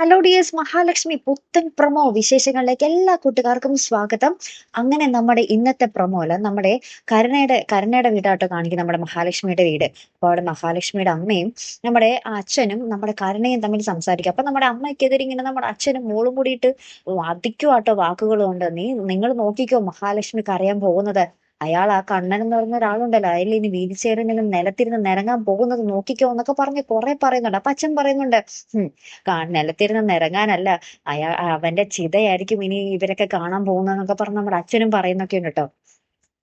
Hello dears Mahalakshmi പുത്തൻ promo വിശേഷങ്ങളിലേക്ക് എല്ലാ കൂട്ടുകാർക്കും സ്വാഗതം. അങ്ങനെ നമ്മുടെ ഇന്നത്തെ പ്രമോല നമ്മുടെ കരുണയുടെ കരുണയുടെ വീടാട്ടോ കാണിക്കും നമ്മുടെ മഹാലക്ഷ്മിയുടെ വീട്. അപ്പോൾ അവിടെ മഹാലക്ഷ്മിയുടെ അമ്മയും നമ്മുടെ അച്ഛനും നമ്മുടെ കരുണയും തമ്മിൽ സംസാരിക്കും. അപ്പൊ നമ്മുടെ അമ്മയ്ക്കെതിരെ ഇങ്ങനെ നമ്മുടെ അച്ഛനും മോളും കൂടിയിട്ട് വധിക്കുവാട്ടോ വാക്കുകൾ കൊണ്ട്. നീ നിങ്ങൾ നോക്കിക്കോ മഹാലക്ഷ്മിക്ക് അറിയാൻ പോകുന്നത്. അയാൾ ആ കണ്ണൻ എന്ന് പറഞ്ഞ ഒരാളുണ്ടല്ലോ. അയാൾ ഇനി വീൽ ചെയറിനെങ്കിലും നിലത്തിരുന്ന് നിരങ്ങാൻ പോകുന്നത് നോക്കിക്കോ എന്നൊക്കെ പറഞ്ഞ് കുറെ പറയുന്നുണ്ട്. അപ്പൊ അച്ഛൻ പറയുന്നുണ്ട് നിലത്തിരുന്ന് നിരങ്ങാനല്ല. അയാ അവന്റെ ചിതയായിരിക്കും ഇനി ഇവരൊക്കെ കാണാൻ പോകുന്നതെന്നൊക്കെ പറഞ്ഞ് നമ്മുടെ അച്ഛനും പറയുന്നൊക്കെ ഉണ്ട് കേട്ടോ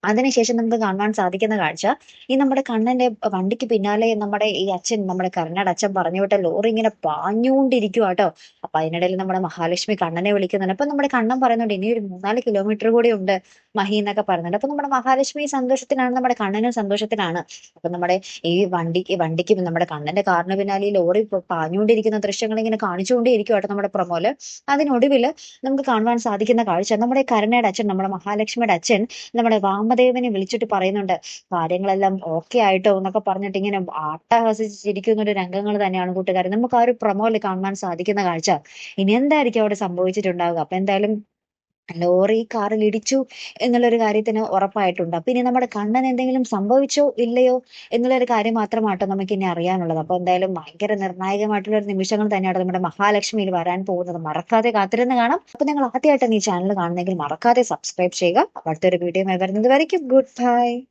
അതിനുശേഷം നമുക്ക് കാണാൻ സാധിക്കുന്ന കാഴ്ച ഈ നമ്മുടെ കണ്ണന്റെ വണ്ടിക്ക് പിന്നാലെ നമ്മുടെ ഈ അച്ഛൻ നമ്മുടെ കർണാട് അച്ഛൻ പറഞ്ഞു വിട്ട ലോറി ഇങ്ങനെ പാഞ്ഞുകൊണ്ടിരിക്കുക കേട്ടോ അപ്പൊ അതിനിടയിൽ നമ്മുടെ മഹാലക്ഷ്മി കണ്ണനെ വിളിക്കുന്നുണ്ട്. അപ്പൊ നമ്മുടെ കണ്ണൻ പറയുന്നുണ്ട് ഇനി ഒരു മൂന്നാൽ കിലോമീറ്റർ കൂടി ഉണ്ട്. മഹി എന്നൊക്കെ പറയുന്നുണ്ട്. അപ്പൊ നമ്മുടെ മഹാലക്ഷ്മി സന്തോഷത്തിലാണ് നമ്മുടെ കണ്ണനും സന്തോഷത്തിലാണ് അപ്പൊ നമ്മുടെ ഈ വണ്ടിക്ക് വണ്ടിക്ക് നമ്മുടെ കണ്ണന്റെ കാറിന് പിന്നാലെ ഈ ലോറി പാഞ്ഞുകൊണ്ടിരിക്കുന്ന ദൃശ്യങ്ങൾ ഇങ്ങനെ കാണിച്ചുകൊണ്ടേയിരിക്കും കേട്ടോ നമ്മുടെ പ്രൊമോൽ. അതിനൊടുവിൽ നമുക്ക് കാണുവാൻ സാധിക്കുന്ന കാഴ്ച നമ്മുടെ കരുണയുടെ അച്ഛൻ നമ്മുടെ മഹാലക്ഷ്മിയുടെ അച്ഛൻ നമ്മുടെ വാമദേവനെ വിളിച്ചിട്ട് പറയുന്നുണ്ട്. കാര്യങ്ങളെല്ലാം ഓക്കെ ആയിട്ടോ എന്നൊക്കെ പറഞ്ഞിട്ട് ഇങ്ങനെ ആട്ടഹസിച്ചിരിക്കുന്ന ഒരു രംഗങ്ങൾ തന്നെയാണ് കൂട്ടുകാർ നമുക്ക് ആ ഒരു പ്രമോൽ കാണുവാൻ സാധിക്കുന്ന കാഴ്ച. ഇനി എന്തായിരിക്കും അവിടെ സംഭവിച്ചിട്ടുണ്ടാവുക? അപ്പൊ എന്തായാലും ലോറി കാറിൽ ഇടിച്ചു എന്നുള്ളൊരു കാര്യത്തിന് ഉറപ്പായിട്ടുണ്ട്. അപ്പൊ ഇനി നമ്മുടെ കണ്ണൻ എന്തെങ്കിലും സംഭവിച്ചോ ഇല്ലയോ എന്നുള്ളൊരു കാര്യം മാത്രമാട്ടോ നമുക്ക് ഇനി അറിയാനുള്ളത്. അപ്പൊ എന്തായാലും ഭയങ്കര നിർണായകമായിട്ടുള്ള ഒരു നിമിഷങ്ങൾ തന്നെയാണ് നമ്മുടെ മഹാലക്ഷ്മിയിൽ വരാൻ പോകുന്നത്. മറക്കാതെ കാത്തിരുന്ന് കാണാം. അപ്പൊ നിങ്ങൾ ആദ്യമായിട്ടാണ് ഈ ചാനൽ കാണുന്നെങ്കിൽ മറക്കാതെ സബ്സ്ക്രൈബ് ചെയ്യുക. അടുത്തൊരു വീഡിയോ വരുന്നത് വരയ്ക്കും. Good bye